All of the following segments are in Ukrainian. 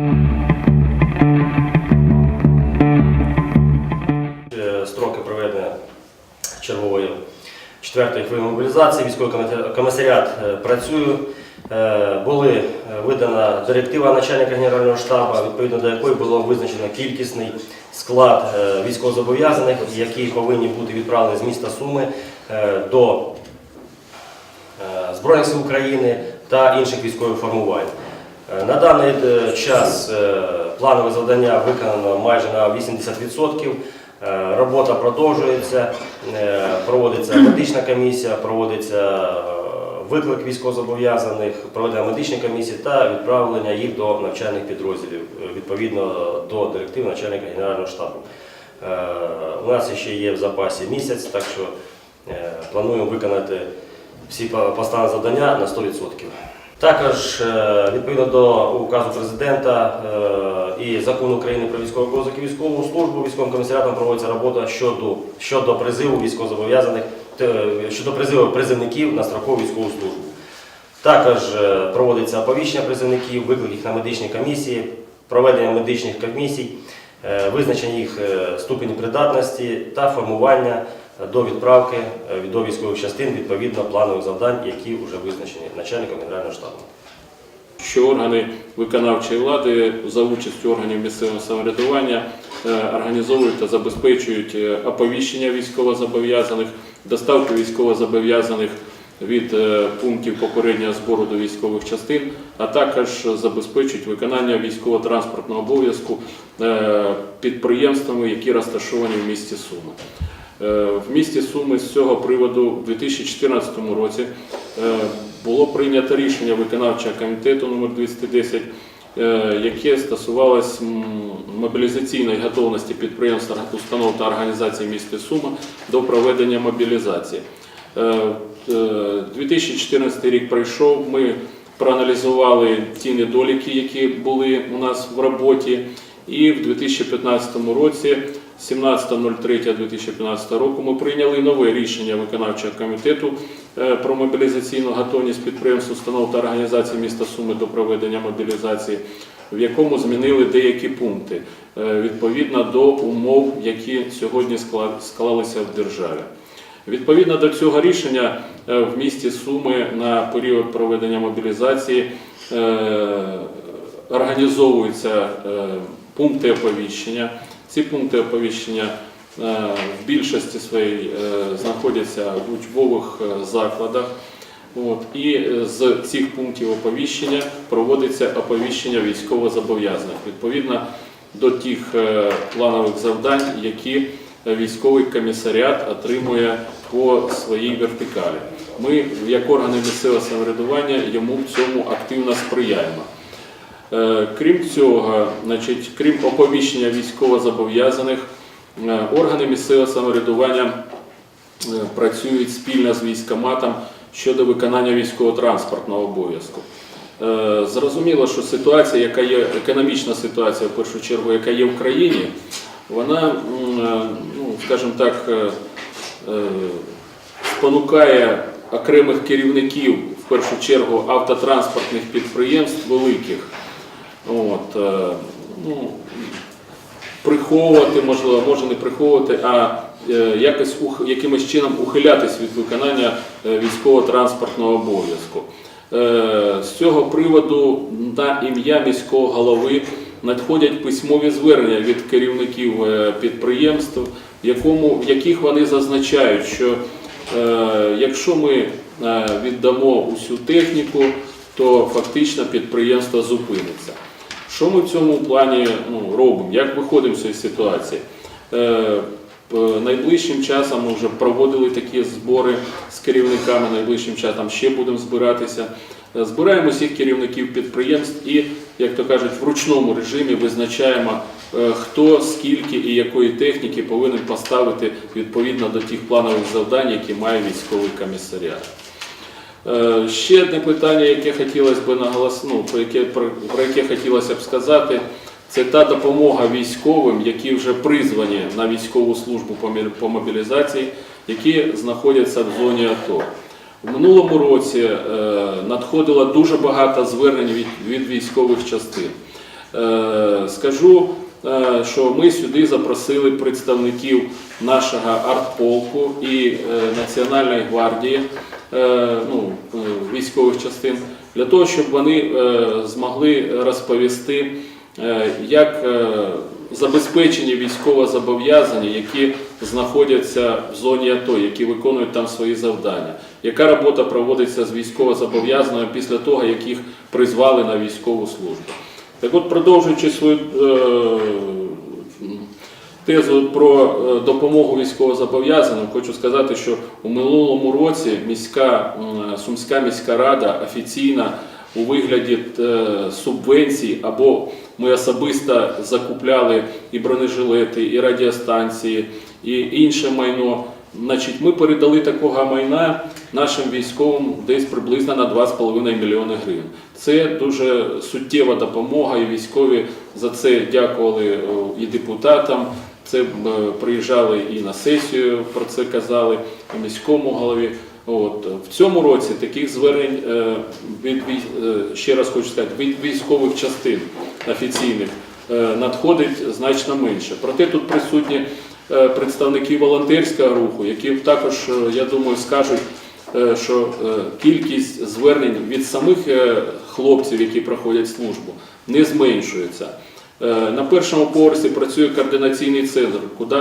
Е, Строки проведення чергової четвертої хвилини мобілізації. Військовий комісаріат е, працює. Е, Були видана директива начальника генерального штабу, відповідно до якої було визначено кількісний склад військовозобов'язаних, які повинні бути відправлені з міста Суми до Збройних сил України та інших військових формувань. Е, На даний е, час е, планове завдання виконано майже на 80%. Е, Робота продовжується, проводиться медична комісія, проводиться виклик військовозобов'язаних, проведення медичної комісії та відправлення їх до навчальних підрозділів відповідно до директив начальника генерального штабу. У нас ще є в запасі місяць, так що плануємо виконати всі по- поставлені завдання на 100%. Також е, відповідно до указу президента е, і закону України про військовий обов'язок і військову службу військовим комісаріатом проводиться робота щодо, щодо призиву військовозобов'язаних те- щодо призиву призивників на строкову військову службу. Також е, проводиться оповіщення призивників, виклик їх на медичні комісії, проведення медичних комісій, е, визначення їх е, ступені придатності та формування е, до відправки е, до військових частин відповідно планових завдань, які вже визначені начальником генерального штабу. що органи виконавчої влади за участю органів місцевого самоврядування е, організовують та забезпечують е, оповіщення військовозобов'язаних, доставку військовозобов'язаних від е, пунктів попереднього збору до військових частин, а також забезпечують виконання військово-транспортного обов'язку е, підприємствами, які розташовані в місті Суми. Е, В місті Суми з цього приводу у 2014 році е, було прийнято рішення виконавчого комітету номер 210, е, яке стосувалось мобілізаційної готовності підприємств, установ та організацій міста Суми до проведення мобілізації. Е, е, 2014 рік пройшов. Ми проаналізували ті недоліки, які були у нас в роботі. І в 2015 році, 17.03.2015 року, ми прийняли нове рішення виконавчого комітету е, про мобілізаційну готовність підприємств, установ та організацій міста Суми до проведення мобілізації, в якому змінили деякі пункти е, відповідно до умов, які сьогодні склалися в державі. Відповідно до цього рішення е, в місті Суми на період проведення мобілізації організовуються пункти оповіщення. Ці пункти оповіщення е, в більшості своїй е, знаходяться в учбових е, закладах. От, і з цих пунктів оповіщення проводиться оповіщення військовозобов'язаних відповідно до тих планових завдань, які військовий комісаріат отримує по своїй вертикалі. Ми, як органи місцевого самоврядування, йому в цьому активно сприяємо. Е, Крім цього, значить, крім оповіщення військовозобов'язаних, е, органи місцевого самоврядування е, працюють спільно з військоматом щодо виконання військово-транспортного обов'язку. Зрозуміло, що ситуація, яка є економічна ситуація, в першу чергу, яка є в країні, вона, ну, скажімо так, спонукає окремих керівників, в першу чергу, автотранспортних підприємств великих. От, е, ну, приховувати, можливо, може не приховувати, а е, якось якимось чином ухилятись від виконання е, військово-транспортного обов'язку. З цього приводу на ім'я міського голови надходять письмові звернення від керівників підприємств, в яких вони зазначають, що якщо ми віддамо усю техніку, то фактично підприємство зупиниться. Що ми в цьому плані ну, робимо? Як виходимо з цієї ситуації? Е, Найближчим часом ми вже проводили такі збори з керівниками, найближчим часом ще будемо збиратися. Е, Збираємо всіх керівників підприємств і, як то кажуть, в ручному режимі визначаємо, е, хто, скільки і якої техніки повинен поставити відповідно до тих планових завдань, які має військовий комісаріат. Е, Ще одне питання, яке хотілося б наголос... ну, про яке про, яке хотілося б сказати, це та допомога військовим, які вже призвані на військову службу по мобілізації, які знаходяться в зоні АТО. У минулому році е, надходило дуже багато звернень від, військових частин. Е, Скажу, що ми сюди запросили представників нашого артполку і Національної гвардії ну, е, військових частин для того, щоб вони е, змогли розповісти, е, як е, забезпечені військовозобов'язані, які знаходяться в зоні АТО, які виконують там свої завдання. Яка робота проводиться з військовозобов'язаними після того, як їх призвали на військову службу? Так от, продовжуючи свою е, тезу про е, допомогу військовозобов'язаним, хочу сказати, що у минулому році міська Сумська міська рада офіційно у вигляді е, субвенцій або ми особисто закупляли і бронежилети, і радіостанції, і інше майно. Значить, ми передали такого майна нашим військовим десь приблизно на 2,5 мільйони гривень. Це дуже суттєва допомога, і військові за це дякували і депутатам. Це е, приїжджали і на сесію, про це казали, і міському голові. От в цьому році таких звернень е, від е, ще раз хочу сказати, від військових частин офіційних надходить значно менше. Проте тут присутні представники волонтерського руху, які також, я думаю, скажуть, що кількість звернень від самих хлопців, які проходять службу, не зменшується. Е, На першому поверсі працює координаційний центр, куди,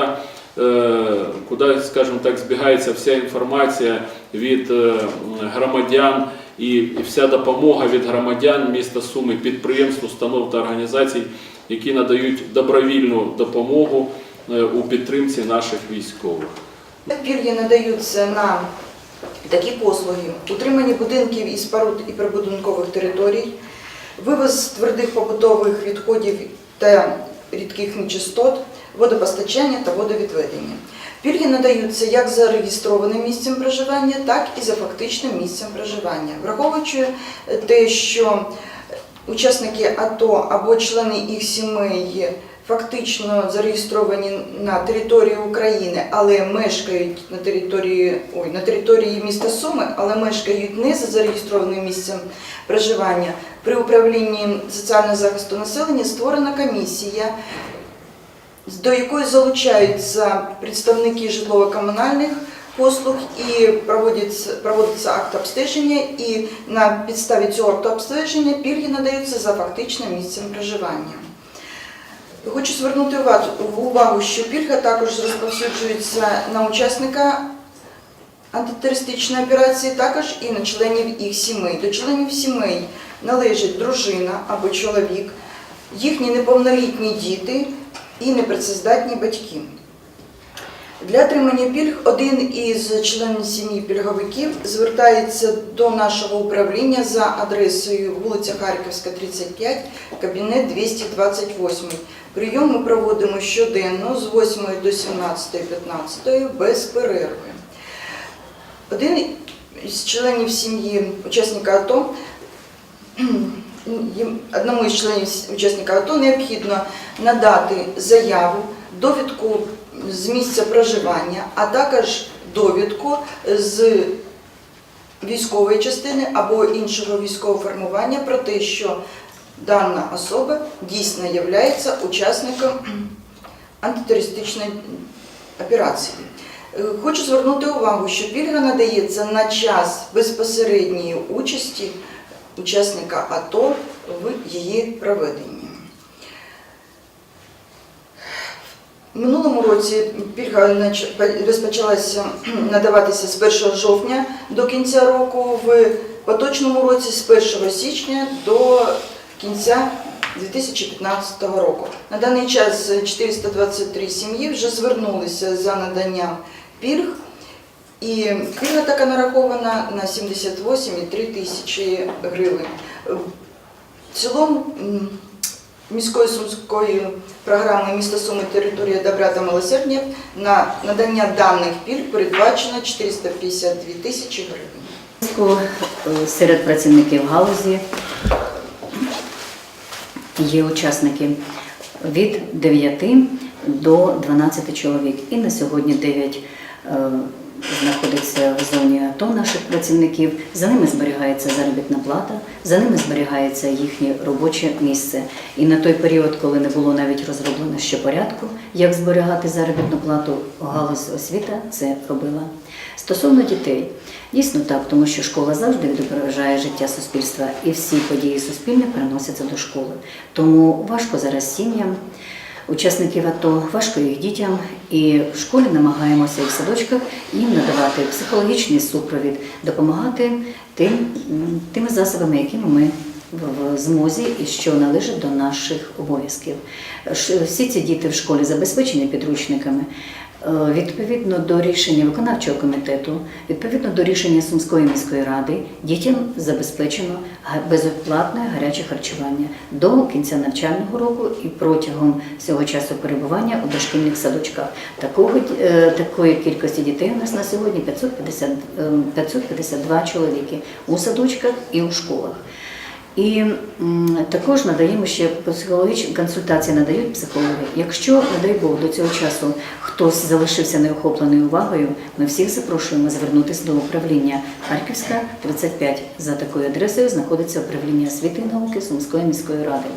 е, куди, скажімо так, збігається вся інформація від е, громадян і вся допомога від громадян міста Суми, підприємств, установ та організацій, які надають добровільну допомогу у підтримці наших військових. Пільги надаються на такі послуги: утримання будинків і споруд і прибудинкових територій, вивоз твердих побутових відходів та рідких нечистот, водопостачання та водовідведення. Пільги надаються як за реєстрованим місцем проживання, так і за фактичним місцем проживання, враховуючи те, що учасники АТО або члени їх сімей фактично зареєстровані на території України, але мешкають на території ой, на території міста Суми, але мешкають не за зареєстрованим місцем проживання. При управлінні соціального захисту населення створена комісія, до якої залучаються представники житлово-комунальних послуг і проводиться, проводиться акт обстеження, і на підставі цього акту обстеження пільги надаються за фактичним місцем проживання. Хочу звернути увагу- що пільга також розповсюджується на учасника антитерористичної операції, також і на членів їх сімей. До членів сімей належить дружина або чоловік, їхні неповнолітні діти і непрацездатні батьки. Для отримання пільг один із членів сім'ї пільговиків звертається до нашого управління за адресою вулиця Харківська, 35, кабінет 228. Прийом ми проводимо щоденно з 8 до 17.15 без перерви. Один із членів сім'ї учасника АТО одному із членів учасника АТО необхідно надати заяву, довідку з місця проживання, а також довідку з військової частини або іншого військового формування про те, що дана особа дійсно є учасником антитерористичної операції. Е, Хочу звернути увагу, що пільга надається на час безпосередньої участі учасника АТО в її проведенні. Минулому році пільга розпочалася надаватися з 1 жовтня до кінця року, в поточному році з 1 січня до кінця 2015 року. На даний час 423 сім'ї вже звернулися за наданням пільг, і пільга така нарахована на 78,3 тисячі гривень. В цілому м, міською сумською програмою міста Суми територія добра та милосердя на надання даних пільг передбачено 452 тисячі гривень. Е, Серед працівників галузі є учасники від 9 до 12 чоловік. І на сьогодні 9 е, знаходиться в зоні АТО наших працівників. За ними зберігається заробітна плата, за ними зберігається їхнє робоче місце. І на той період, коли не було навіть розроблено ще порядку, як зберігати заробітну плату, галузь освіта це робила. Стосовно дітей, дійсно так, тому що школа завжди відображає життя суспільства, і всі події суспільне переносяться до школи. Тому важко зараз сім'ям. Учасників АТО важко їх дітям, і в школі намагаємося і в садочках їм надавати психологічний супровід, допомагати тим, тими засобами, якими ми в- змозі і що належить до наших обов'язків. Всі ці діти в школі забезпечені підручниками. Е, Відповідно до рішення виконавчого комітету, відповідно до рішення Сумської міської ради, дітям забезпечено безоплатне гаряче харчування до кінця навчального року і протягом всього часу перебування у дошкільних садочках. Такого е, такої кількості дітей у нас на сьогодні 550, е, 552 чоловіки у садочках і у школах. І також надаємо ще психологічні консультації надають психологи. Якщо, не дай Бог, до цього часу хтось залишився неохоплений увагою, ми всіх запрошуємо звернутися до управління Харківська 35. За такою адресою знаходиться управління освіти і науки Сумської міської ради.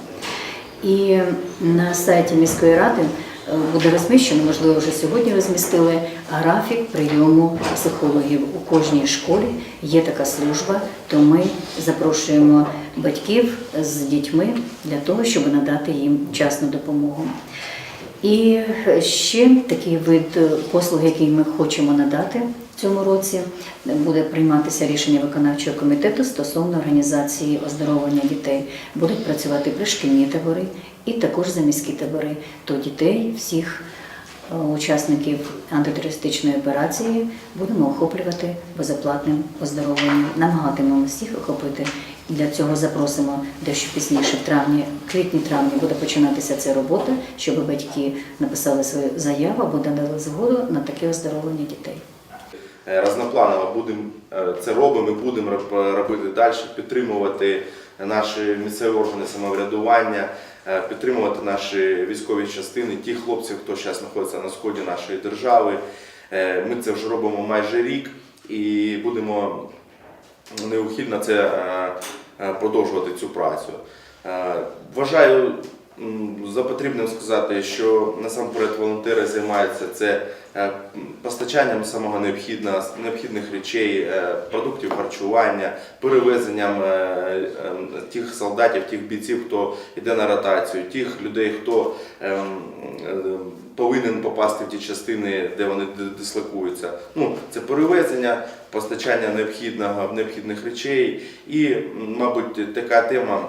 І на сайті міської ради е, буде розміщено, можливо, вже сьогодні розмістили графік прийому психологів. У кожній школі є така служба, то ми запрошуємо батьків з дітьми для того, щоб надати їм вчасну допомогу. І ще такий вид послуг, який ми хочемо надати в цьому році, буде прийматися рішення виконавчого комітету стосовно організації оздоровлення дітей. Будуть працювати пришкільні табори і також заміські табори. То дітей всіх е, учасників антитерористичної операції будемо охоплювати безоплатним оздоровленням. Намагатимемо всіх охопити. Для цього запросимо дещо пізніше, в травні, квітні-травні буде починатися ця робота, щоб батьки написали свою заяву або дали згоду на таке оздоровлення дітей. Е, Разнопланово будемо е, це робимо і будемо робити далі, підтримувати наші місцеві органи самоврядування, е, підтримувати наші військові частини, ті хлопці, хто зараз знаходиться на сході нашої держави. Ми це вже робимо майже рік і будемо необхідно це е, е, продовжувати цю працю. Е, Вважаю за потрібним сказати, що насамперед волонтери займаються це е, постачанням самого необхідних речей, е, продуктів харчування, перевезенням е, тих солдатів, тих бійців, хто йде на ротацію, тих людей, хто ем, повинен попасти в ті частини, де вони дислокуються. Ну, це перевезення, постачання необхідного, необхідних речей і, мабуть, така тема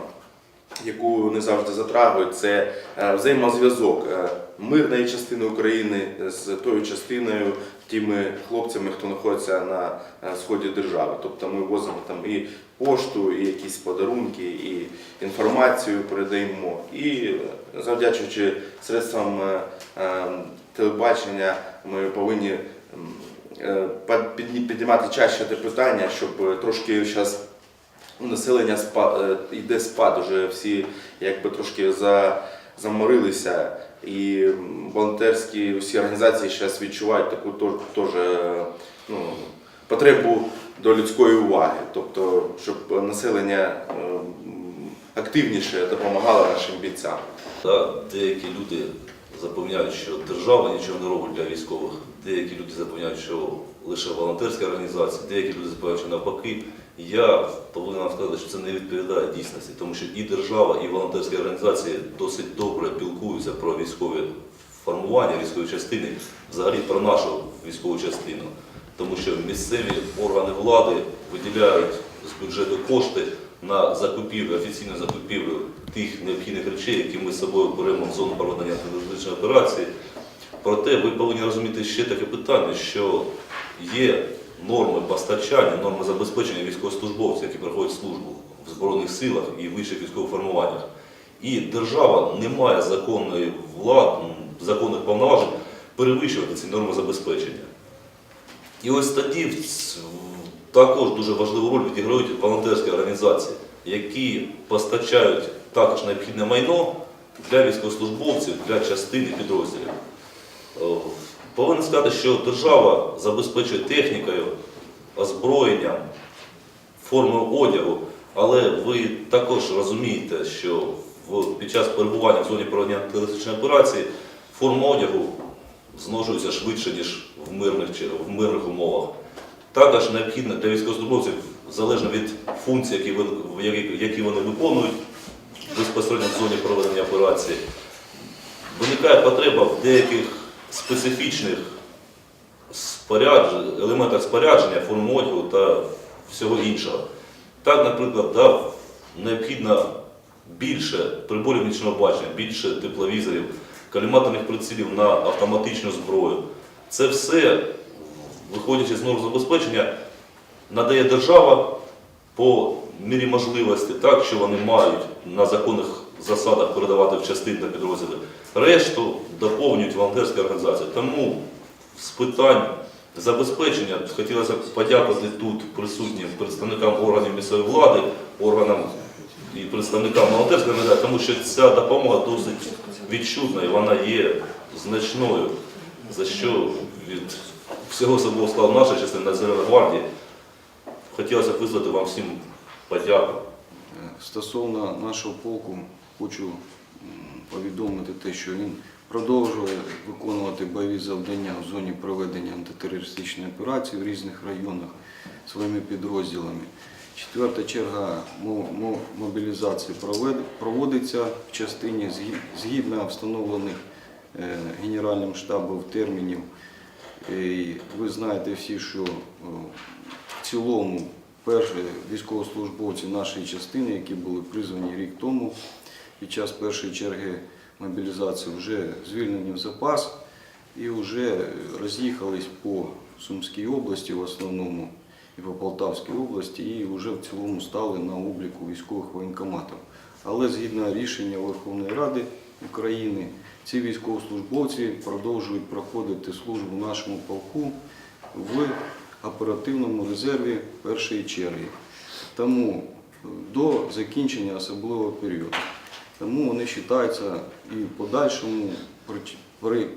яку не завжди затрагують, це е, взаємозв'язок е, мирної частини України з тою частиною, тими хлопцями, хто знаходиться на е, сході держави. Тобто ми возимо там і пошту, і якісь подарунки, і інформацію передаємо. І завдячуючи средствам телебачення, ми повинні піднімати чаще те питання, щоб трошки зараз населення спа, е, йде спад, уже всі якби трошки за, заморилися. І волонтерські всі організації зараз відчувають таку теж ну, потребу до людської уваги. Тобто, щоб населення е, активніше допомагало нашим бійцям. Да, деякі люди запевняють, що держава нічого не робить для військових, деякі люди запевняють, що лише волонтерські організації, деякі люди запевняють, що навпаки. Я повинен сказати, що це не відповідає дійсності, тому що і держава, і волонтерські організації досить добре пілкуються про військові формування, військові частини, взагалі про нашу військову частину. Тому що місцеві органи влади виділяють з бюджету кошти на закупівлю, офіційну закупівлю тих необхідних речей, які ми з собою беремо в зону проведення антитерористичної операції. Проте ви повинні розуміти ще таке питання, що є норми постачання, норми забезпечення військовослужбовців, які проходять службу в Збройних силах і вищих військових формуваннях. І держава не має законної влади, законних повноважень перевищувати ці норми забезпечення. І ось тоді також дуже важливу роль відіграють волонтерські організації, які постачають також необхідне майно для військовослужбовців, для частин і підрозділів. Повинен сказати, що держава забезпечує технікою, озброєнням, формою одягу, але ви також розумієте, що під час перебування в зоні проведення терористичної операції форма одягу зношується швидше, ніж в мирних, в мирних умовах. Також необхідно для військовослужбовців, залежно від функцій, які, які, які вони виконують безпосередньо в зоні проведення операції, виникає потреба в деяких специфічних споряджень, елементах спорядження, форм одягу та всього іншого. Так, наприклад, да, необхідно більше приборів нічного бачення, більше тепловізорів, каліматорних прицілів на автоматичну зброю. Це все, виходячи з норм забезпечення, надає держава по мірі можливості, так, що вони мають на законних засадах передавати в частини та підрозділи. Решту доповнюють волонтерські організації. Тому з питань забезпечення хотілося б подякувати тут присутнім представникам органів місцевої влади, органам і представникам волонтерської організації, тому що ця допомога досить відчутна і вона є значною, за що від всього особового складу нашої частини Національної гвардії хотілося б висловити вам всім подяку. Стосовно нашого полку, хочу повідомити те, що він продовжує виконувати бойові завдання в зоні проведення антитерористичної операції в різних районах своїми підрозділами. Четверта черга мо- мо- мобілізації проводиться в частині згідно встановлених е, Генеральним штабом термінів. І ви знаєте всі, що в цілому перші військовослужбовці нашої частини, які були призвані рік тому, під час першої черги мобілізації вже звільнені в запас і вже роз'їхались по Сумській області в основному і по Полтавській області, і вже в цілому стали на обліку військових воєнкоматів. Але згідно рішення Верховної Ради України, ці військовослужбовці продовжують проходити службу в нашому полку в оперативному резерві першої черги. Тому е, до закінчення особливого періоду. Тому вони вважаються і в подальшому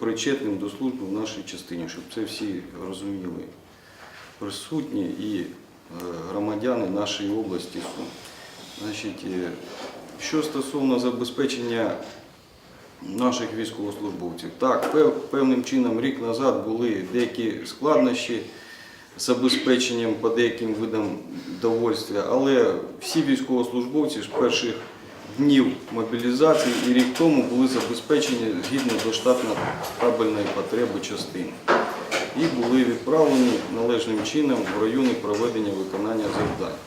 причетним до служби в нашій частині, щоб це всі розуміли присутні і е, громадяни нашої області. Значить, е, що стосовно забезпечення наших військовослужбовців, так, певним чином рік назад були деякі складнощі з забезпеченням по деяким видам довольствя, але всі військовослужбовці з перших днів мобілізації і рік тому були забезпечені згідно до штатно-стабільної потреби частин і були відправлені належним чином в райони проведення виконання завдань.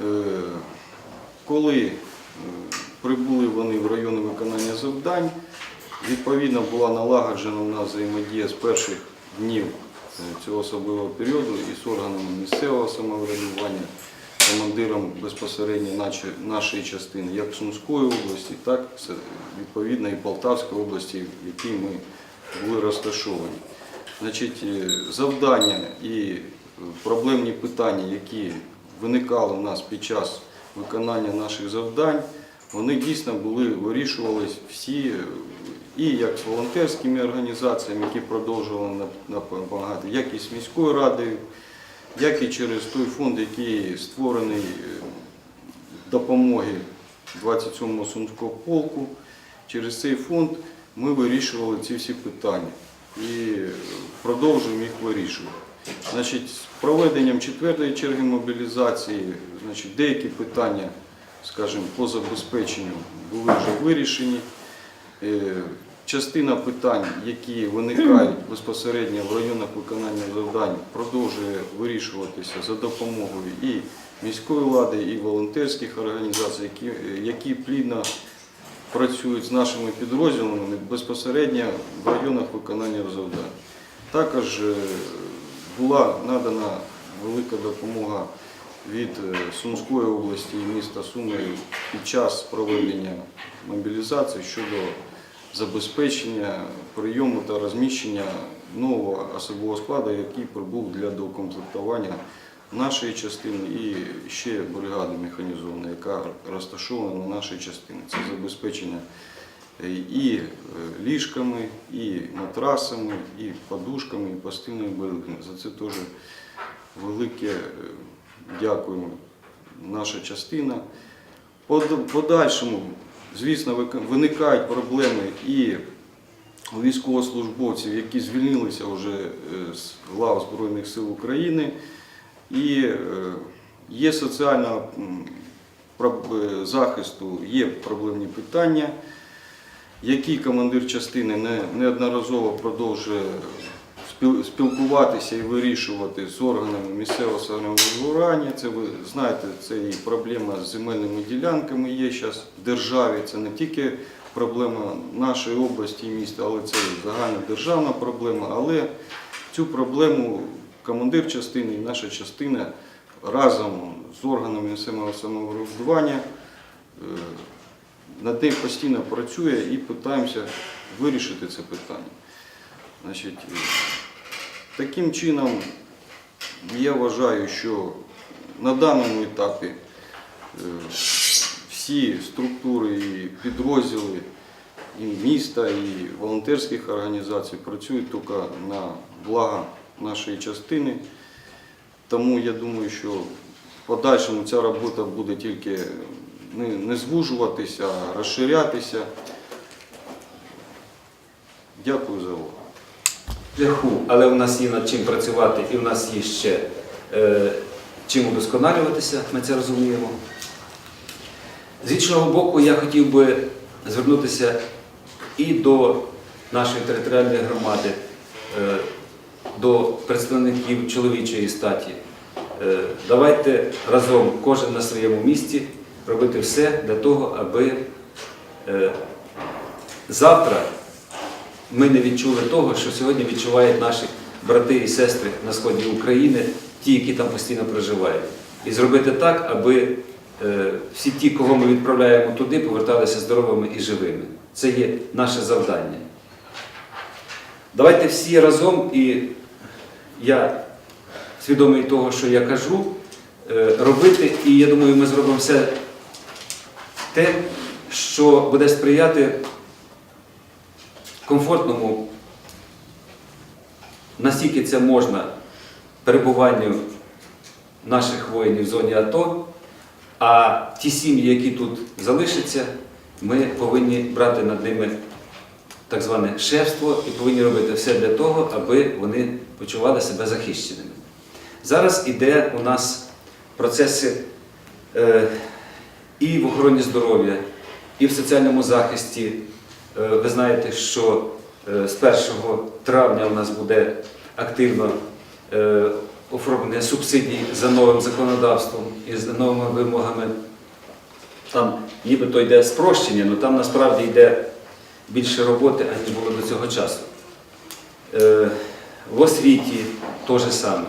Е, Коли е, прибули вони в райони виконання завдань, відповідно була налагоджена у нас взаємодія з перших днів е, цього особливого періоду і з органами місцевого самоврядування, командиром безпосередньо нашої частини, як Сумської області, так відповідно і Полтавської області, в якій ми були розташовані. Значить, е, завдання і е, проблемні питання, які виникали у нас під час виконання наших завдань, вони дійсно були вирішувались всі е, і як з волонтерськими організаціями, які продовжували допомагати, як і з міською радою, як і через той фонд, який створений е, допомоги 27-го Сумського полку. Через цей фонд ми вирішували ці всі питання і продовжуємо їх вирішувати. Значить, з проведенням четвертої черги мобілізації, значить, деякі питання, скажімо, по забезпеченню були вже вирішені. Частина питань, які виникають безпосередньо в районах виконання завдань, продовжує вирішуватися за допомогою і міської влади, і волонтерських організацій, які, які плідно працюють з нашими підрозділами безпосередньо в районах виконання завдань. Також е, була надана велика допомога від е, Сумської області і міста Суми під час проведення мобілізації щодо забезпечення прийому та розміщення нового особового складу, який прибув для доукомплектування нашої частини і ще бригади механізованої, яка розташована на нашій частині. Це забезпечення е, і е, ліжками, і матрасами, і подушками, і постільними білизни. За це теж велике е, дякуємо. Наша частина. Под- Подальшому, звісно, виникають проблеми і у військовослужбовців, які звільнилися вже е, з лав Збройних сил України. І е, є соціальна е, захисту, є проблемні питання, які командир частини неодноразово продовжує спілкуватися і вирішувати з органами місцевого самоврядування. Це ви знаєте, це і проблема з земельними ділянками є зараз в державі. Це не тільки проблема нашої області і міста, але це загальна державна проблема. Але цю проблему командир частини і наша частина разом з органами місцевого самоврядування е, над нею постійно працює і намагаємося вирішити це питання. Значить, таким чином, я вважаю, що на даному етапі е, всі структури і підрозділи і міста, і волонтерських організацій працюють тільки на благо нашої частини. Тому я думаю, що в подальшому ця робота буде тільки не, не звужуватися, а розширятися. Дякую за увагу. Шляху, але у нас є над чим працювати і у нас є ще е, чим удосконалюватися, ми це розуміємо. З іншого боку, я хотів би звернутися і до нашої територіальної громади, е, до представників чоловічої статі. Е, давайте разом, кожен на своєму місці, робити все для того, аби е, завтра ми не відчули того, що сьогодні відчувають наші брати і сестри на сході України, ті, які там постійно проживають. І зробити так, аби е, всі ті, кого ми відправляємо туди, поверталися здоровими і живими. Це є наше завдання. Давайте всі разом, і я свідомий того, що я кажу, е, робити, і я думаю, ми зробимо все те, що буде сприяти комфортному, наскільки це можна, перебуванню наших воїнів в зоні АТО, а ті сім'ї, які тут залишаться, ми повинні брати над ними так зване шефство і повинні робити все для того, аби вони почували себе захищеними. Зараз іде у нас процеси е, і в охороні здоров'я, і в соціальному захисті. Е, Ви знаєте, що е, з 1 травня у нас буде активно е, оформлення субсидій за новим законодавством і за новими вимогами. Там нібито йде спрощення, але там насправді йде більше роботи, аніж було до цього часу. В освіті те ж саме.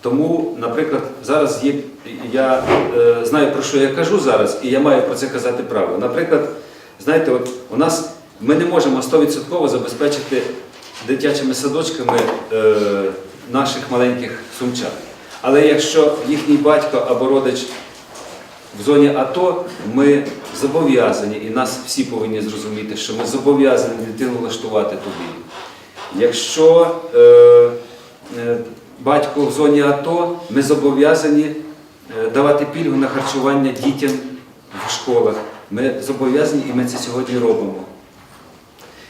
Тому, наприклад, зараз є, я знаю, про що я кажу зараз, і я маю про це казати право. Наприклад, знаєте, от у нас ми не можемо 100% забезпечити дитячими садочками е, наших маленьких сумчан. Але якщо їхній батько або родич в зоні АТО, ми зобов'язані, і нас всі повинні зрозуміти, що ми зобов'язані дитину влаштувати туди. Якщо е, е, батько в зоні АТО, ми зобов'язані е, давати пільгу на харчування дітям в школах. Ми зобов'язані і ми це сьогодні робимо.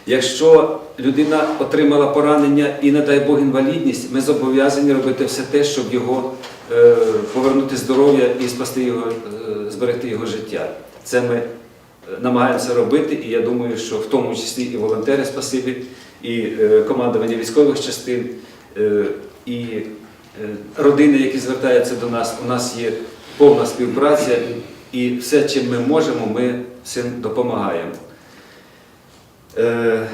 Якщо людина отримала поранення і, не дай Бог, інвалідність, ми зобов'язані робити все те, щоб його е, повернути здоров'я і спасти його, е, зберегти його життя. Це ми е, намагаємося робити, і я думаю, що в тому числі і волонтери спасибі, і е, командування військових частин, е, і е, родини, які звертаються до нас. У нас є повна співпраця, і все, чим ми можемо, ми всім допомагаємо. Е,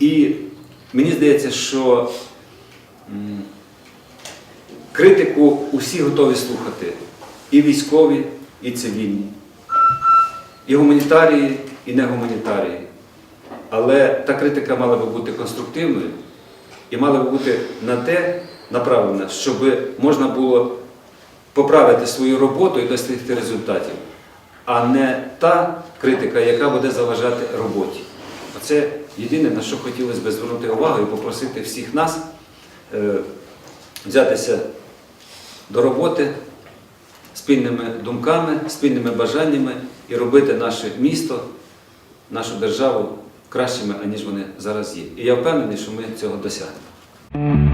і мені здається, що критику усі готові слухати. І військові, і цивільні, і гуманітарії, і негуманітарії. Але та критика мала би бути конструктивною і мала би бути на те направлена, щоб можна було поправити свою роботу і досягти результатів. а не та критика, яка буде заважати роботі. Оце єдине, на що хотілося б звернути увагу і попросити всіх нас е, взятися до роботи спільними думками, спільними бажаннями і робити наше місто, нашу державу кращими, аніж вони зараз є. І я впевнений, що ми цього досягнемо.